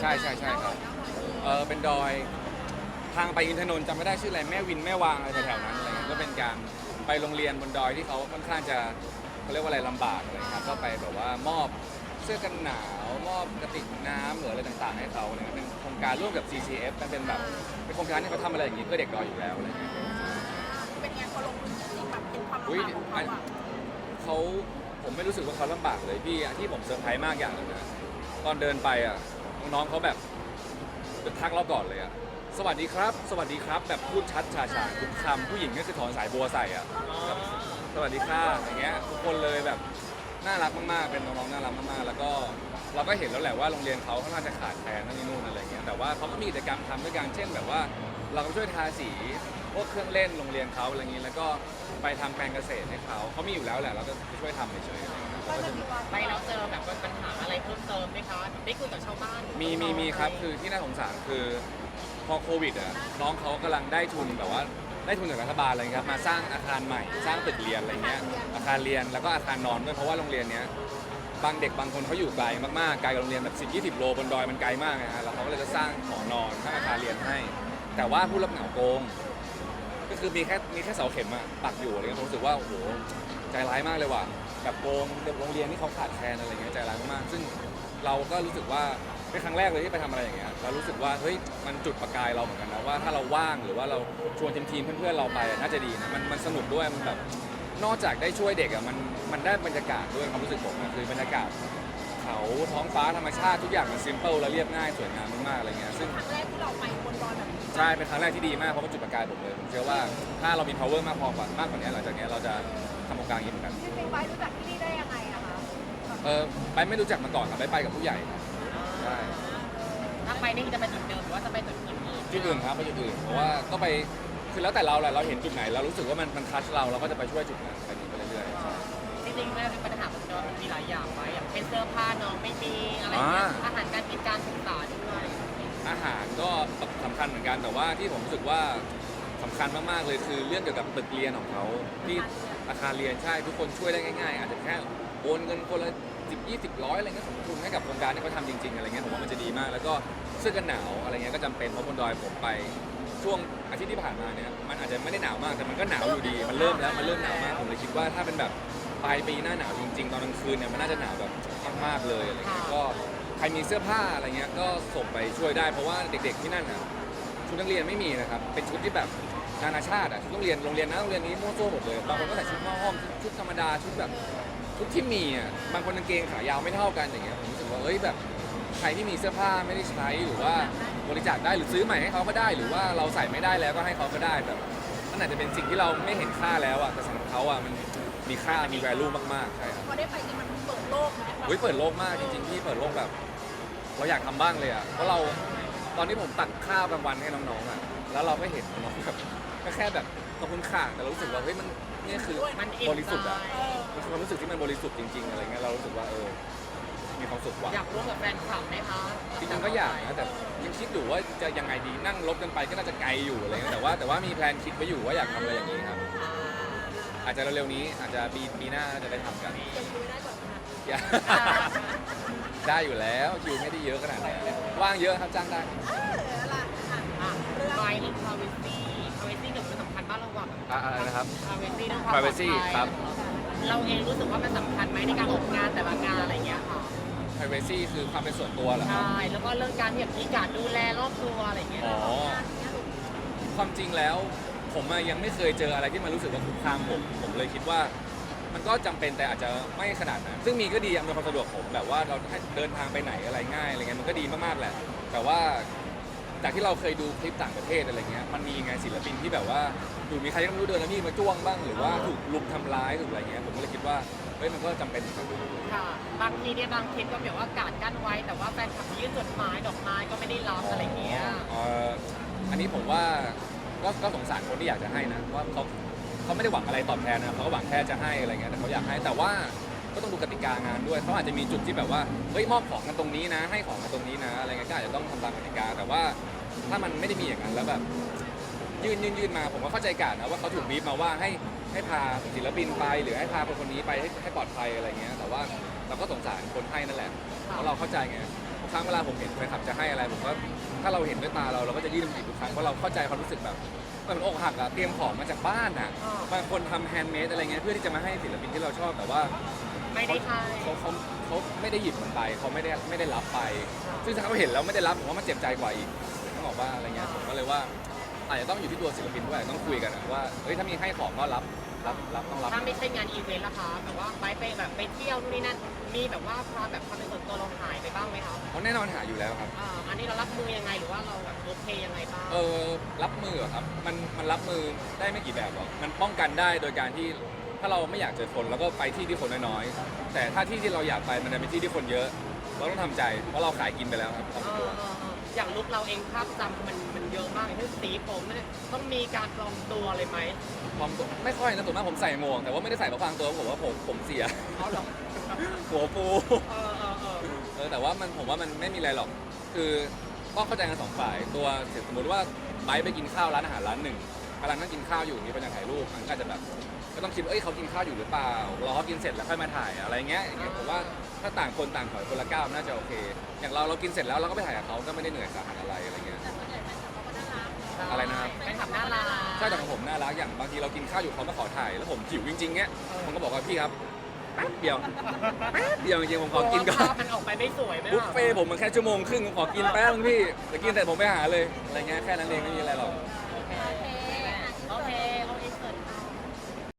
ใช่ใช่ใช่ครับเออเป็นดอยทางไปอินทนนท์จำไม่ได้ชื่ออะไรแม่วินแม่วางอะไรแถวๆนั้นอะไรเงี้ยก็เป็นการไปโรงเรียนบนดอยที่เขาค่อนข้างจะเขาเรียกว่าอะไรลำบากอะไรครับก็ไปแบบว่ามอบเสื้อกันหนาวมอบกระติกน้ำหรืออะไรต่างๆ ให้เขาเนี่ยเป็นโครงการร่วมกับ CCF มันเป็นแบบเป็นโครงการที่เขาทำอะไรอย่างงี้เพื่อเด็กดอยอยู่แล้วอะไรเงี้ย เป็นไงพอลงพื้นที่จริงแบบเป็นความลำบากของเขาอะเขาผมไม่รู้สึกว่าเขาลำบากเลยพี่ที่ผมเซอร์ไพรส์มากอย่างหนึงนะตอนเดินไปอะ น้องๆเขาแบบทักเราก่อนเลยอะสวัสดีครับ สวัสดีครับ แบบพูดชัดชาชาทุกคำผู้หญิงก็คือถอนสายบัวใส่อะแบบสวัสดีค่ะอย่างเงี้ยทุกคนเลยแบบน่ารักมากๆ เป็นน้องๆน่ารักมากๆ แล้วก็เราก็เห็นแล้วแหละว่าโรงเรียนเขาค่อนข้างจะขาดแคลนนั่นนี่นู่นอะไรเงี้ยแต่ว่าเขาก็มีกิจกรรมทำด้วยกันเช่นแบบว่า เราก็ช่วยทาสีพวกเครื่องเล่นโรงเรียนเขาอะไรอย่างนี้ แล้วก็ไปทำแปลงเกษตรให้เขาเขามีอยู่แล้วแหละเราก็ช่วยทำเฉยๆอะไรอย่างเงี้ยเราก็จะไปแล้วเจอแบบว่าปัญหาอะไรเพิ่มเติมไหมคะได้คุยกับชาวบ้านมีมีมีครับคือที่น่าสงสารคือพอโควิดอะน้องเขากำลังได้ทุนแบบว่าได้ทุนจากรัฐบาลอะไรครับมาสร้างอาคารใหม่สร้างตึกเรียนอะไรเงี้ยอาคารเรียนแล้วก็อาคารนอนด้วยเพราะว่าโรงเรียนเนี้ยบางเด็กบางคนเขาอยู่ไกลมากๆไกลกับโรงเรียนแบบ10 20 โลบนดอยมันไกลมากนะฮะแล้วเขาก็เลยจะสร้างหอนอนสร้างอาคารเรียนให้ แต่ว่าผู้รับเหมาโกง ก็คือมีแค่มีแค่เสาเข็มอะปักอยู่อะไรเงี้ยผมรู้สึกว่าโอ้โหใจร้ายมากเลยว่ะแบบโกงเด็กโรงเรียนที่เขาขาดแคลนอะไรเงี้ยใจร้ายมากๆซึ่งเราก็รู้สึกว่าเป็นครั้งแรกเลยที่ไปทำอะไรอย่างเงี้ยเรารู้สึกว่าเฮ้ยมันจุดประกายเราเหมือนกันนะว่าถ้าเราว่างหรือว่าเราชวนทีมทีมๆเพื่อนๆเราไปอะน่าจะดีนะมันมันสนุกด้วยมันแบบนอกจากได้ช่วยเด็กอะมันมันได้บรรยากาศด้วยความรู้สึกผมอะคือบรรยากาศ เขาท้องฟ้าธรรมชาติทุกอย่างมันซิมเปิลและเรียบง่ายสวยงามมากๆอะไรเงี้ยซึ่ง ครั้งแรกที่เราไปบนดอยแบบ ใช่ เป็นครั้งแรกที่ดีมากเพราะมันจุดประกายผมเลย ผมเชื่อว่าถ้าเรามี power มากพอกว่ามากกว่านี้หลังจากนี้เราจะทำโครงการอย่างนี้เหมือนกันพี่ปิงไว้รู้จักที่นี่ได้ยังไงอะคะเออไปไม่รู้จักมาก่อนครับไปไปกับผู้ใหญ่ครับใช่ถ้าไปนี่จะไปจุดเดิมหรือว่าจะไปจุดอื่นจุดอื่นครับไปจุดอื่นเพราะว่าก็ไปคือแล้วแต่เราแหละเราเห็นจุดไหนเรารู้สึกว่ามันมันทัชเราเราก็จะไปช่วยจุดนั้นไปนี้ไปเรื่อยๆใช่จริงๆแล้วปัญหาบนดอยมันมีหลายอย่างไว้อย่างเป็นเสื้อผ้าน้องไม่มีอะไรอย่างเงี้ยอ่าอาหารการกินการศึกษาด้วย อาหารก็สำคัญเหมือนกันแต่ว่าที่ผมรู้สึกว่าสำคัญมากๆเลยคือเรื่องเกี่ยวกับตึกเรียนของเขาที่อาคารเรียนใช่ทุกคนช่วยได้ง่าย ๆ อาจจะแค่โอนเงินคนละสิบยี่สิบร้อยอะไรเงี้ยสมทุนให้กับโครงการที่เขาทำจริงๆอะไรเงี้ยผมว่ามันจะดีมาก แล้วก็เสื้อกันหนาวอะไรเงี้ยก็จำเป็นเพราะบนดอยผมไปช่วงอาทิตย์ที่ผ่านมาเนี่ยมันอาจจะไม่ได้หนาวมากแต่มันก็หนาวอยู่ดี มันเริ่มแล้วมันเริ่มหนาวมากผมเลยคิดว่าถ้าเป็นแบบปลายปีหน้าหนาวจริงๆ ตอนกลางคืนเนี่ยมันน่าจะหนาวแบบมากๆเลยอะไรเงี้ยก็ ใครมีเสื้อผ้าอะไรเงี้ยก็ส่งไปช่วยได้เพราะว่าเด็ก ๆที่นั่นน่ะชุดนักเรียนไม่มีนะครับเป็นชุดที่แบบนานาชาติอะชุดโรงเรียนโรงเรียนนั้นโรงเรียนนี้มั่วซั่วหมดเลยบางคนก็ใส่ชุดหม้อห้อมชุดชุดธรรมดาชุดแบบชุดที่มีอะบางคนกางเกงขายาวไม่เท่ากันอย่างเงี้ยผมรู้สึกว่าเอ้ยแบบใครที่มีเสื้อผ้าไม่ได้ใช้หรือว่าบริจาคได้หรือซื้อใหม่ให้เขาก็ได้ หรือว่าเราใส่ไม่ได้แล้วก็ให้เขาก็ได้แบบมันอาจจะเป็นสิ่งที่เราไม่เห็นค่าแล้วอะแต่สำหรับเขาอะมันมีค่ามี value มากๆใช่ครับ พอได้ไปจริงมันเปิดโลกไหมแบบ เฮ้ยเปิดโลกมากจริงๆที่เปิดโลกแบบ เราอยากทำบ้างเลยอะเพราะเราตอนที่ผมตักข้าวกลางวันให้น้องๆอะแล้วเราก็เห็นน้องแบบก็แค่แบบขอบคุณค่ะแต่เรารู้สึกว่าเฮ้ยมันนี่คือมันอิ่ม บริสุทธิ์อะใจเออมันคือความรู้สึกที่มันบริสุทธิ์จริงๆอะไรเงี้ยเรารู้สึกว่าเออมีความสุขว่ะอยากร่วมกับแฟนคลับไหมคะจริงๆก็อยากนะแต่ยังคิดอยู่ว่าจะยังไงดีนั่งรถกันไปก็น่าจะไกลอยู่อะไรเงี้ยแต่ว่าแต่ว่ามีแพลนคิดไว้อยู่ว่าอยากทำอะไรอย่างนี้ครับ อาจจะเร็วๆนี้อาจจะปีปีหน้าจะได้ทำกัน ยังคุยได้ก่อนนะอย่า ได้อยู่แล้วคิวไม่ได้เยอะขนาดนั้นว่างเยอะครับจ้างได้เออละอะอะไปเรื่อง privacy privacy หนึ่งมันสำคัญบ้านเราก่อนอะอะไรนะครับ privacy เรื่องความปลอด privacy ภัยครับ เราเองรู้สึกว่ามันสำคัญไหมในการออกงานแต่ละงานอะไรเงี้ยค่ะ privacy คือความเป็นส่วนตัวเหรอครับ ใช่ แล้วก็เรื่องการที่แบบมีการดูแลรอบตัวอะไรเงี้ยอ๋อ ความจริงแล้วผมอะยังไม่เคยเจออะไรที่มันรู้สึกว่าคุกคามผม ผมเลยคิดว่า มันก็จำเป็นแต่อาจจะไม่ขนาดนั้น ซึ่งมีก็ดีอำนวยความสะดวกผมแบบว่าเราให้เดินทางไปไหนอะไรง่ายอะไรเงี้ยมันก็ดีมากๆแหละ แต่ว่าจากที่เราเคยดูคลิปต่างประเทศอะไรเงี้ย มันมีไงศิลปินที่แบบว่าอยู่มีใครก็ไม่รู้เดินแล้วมีมาจ้วงบ้างหรือว่าถูกลุมทำร้ายถูกอะไรเงี้ย ผมก็เลยคิดว่า เฮ้ยมันก็จำเป็นเหมือนกันค่ะ บางทีเนี่ยบางคลิปก็แบบว่าการกั้นไว้ แต่ว่าแฟนคลับยื่นจดหมายดอกไม้ก็ไม่ได้รับอะไรเงี้ยอ๋ออันนี้ผมว่าก็ก็สงสารคนที่อยากจะให้นะว่าเขา เขาไม่ได้หวังอะไรตอบแทนนะเขาก็หวังแค่จะให้อะไรเงี้ยแต่เขาอยากให้แต่ว่าก็ต้องดูกติกางานด้วยเขาอาจจะมีจุดที่แบบว่าเฮ้ยมอบของกันตรงนี้นะ ให้ของกันตรงนี้นะอะไรเงี้ยก็อาจจะต้องทำตามกติกา แต่ว่าถ้ามันไม่ได้มีอย่างนั้นแล้วแบบยื่นยื่นยื่นมาผมก็เข้าใจการนะว่าเขาถูกบีบมาว่าให้ให้พาศิลปินไปหรือให้พาคนคนนี้ไปให้ให้ปลอดภัยอะไรเงี้ยแต่ว่าเราก็สงสารคนให้นั่นแหละเพราะเราเข้าใจไง ครั้งเวลาผมเห็นแฟนคลับจะให้อะไรผมก็ถ้าเราเห็นด้วยตาเราเราก็จะยื่นมือทุกครั้งเพราะเราเข้าใจความรู้สึกแบบมันเหมือนอกหักอะเตรียมของมาจากบ้านอะบางคนทำแฮนด์เมดอะไรเงี้ยเพื่อที่จะมาให้ศิลปินที่เราชอบแต่ว่า ไม่ได้ใช่เขาเขาเขาไม่ได้หยิบมันไปเขาไม่ได้ไม่ได้รับไป ซึ่งถ้าเขาเห็นแล้วไม่ได้รับผมว่ามันเจ็บใจกว่าอีกต้องบอกว่าอะไรเงี้ยผมก็เลยว่าอาจจะต้องอยู่ที่ตัวศิลปินด้วยต้องคุยกันอะว่าเฮ้ยถ้ามีให้ของก็รับ รับรับต้องรับถ้าไม่ใช่งานอีเวนต์ล่ะคะแบบว่าไปไปแบบไปเที่ยวนู่นนี่นั่น มีแบบว่าความแบบความเป็นส่วนตัวเราหายไปบ้างไหมคะเขาแน่นอนหาอยู่แล้วครับ อ่าอันนี้เรารับมือยังไงหรือว่าเราแบบโอเคยังไงบ้างเออรับมือเหรอครับมันมันรับมือได้ไม่กี่แบบหรอกมันป้องกันได้โดยการที่ถ้าเราไม่อยากเจอคนเราก็ไปที่ที่คนน้อยๆแต่ถ้าที่ที่เราอยากไปมันจะเป็นที่ที่คนเยอะ เราต้องทำใจเพราะเราขายกินไปแล้วครับเออเออเอออย่างลุกเราเองภาพจำมันมันเยอะมากอย่างเช่นสีผมเนี่ยต้องมีการปลอมตัวเลยไหมผมไม่ค่อยนะส่วนมากผมใส่หมวกแต่ว่าไม่ได้ใส่เพราะพรางตัวผมว่าผมผมเสียเขาหรอหัวฟูเออเออเออเออแต่ว่ามันผมว่ามันไม่มีอะไรหรอก คือต้องเข้าใจกันสองฝ่าย ตัวสมมติว่าไบร์ทไปกินข้าวร้านอาหารร้านหนึ่งกำลังนั่งกินข้าวอยู่มีคนอยากถ่ายรูปมันก็อาจจะแบบก็ต้องคิดว่าเอ้ยเขากินข้าวอยู่หรือเปล่ารอเขากินเสร็จแล้วค่อยมาถ่ายอะไรเงี้ยอย่างเงี้ยผมว่าถ้าต่างคนต่างถอยคนละก้าวน่าจะโอเค อย่างเราเรากินเสร็จแล้วเราก็ไปถ่ายกับเขาก็ไม่ได้เหนื่อยสาหัสอะไรอะไรเงี้ยแต่ส่วนใหญ่ อะไรนะครับ แฟนคลับน่ารักใช่แต่ของผมน่ารักอย่างบางทีเรากินข้าวอยู่เขามาขอถ่ายแล้วผมหิวจริงๆเงี้ยผมก็บอกว่าพี่ครับแป๊บเดียวแป๊บเดียวจริงๆผมขอกินก่อนภาพมันออกไปไม่สวยไหมบุฟล่ะ เฟ่ต์ผมมันแค่ชั่วโมงครึ่งผมขอกินแป๊บนึงพี่แต่กินเสร็จผมไปหาเลยอะไรเงี้ยแค่นั้นเองไม่มีอะไรหรอกเอ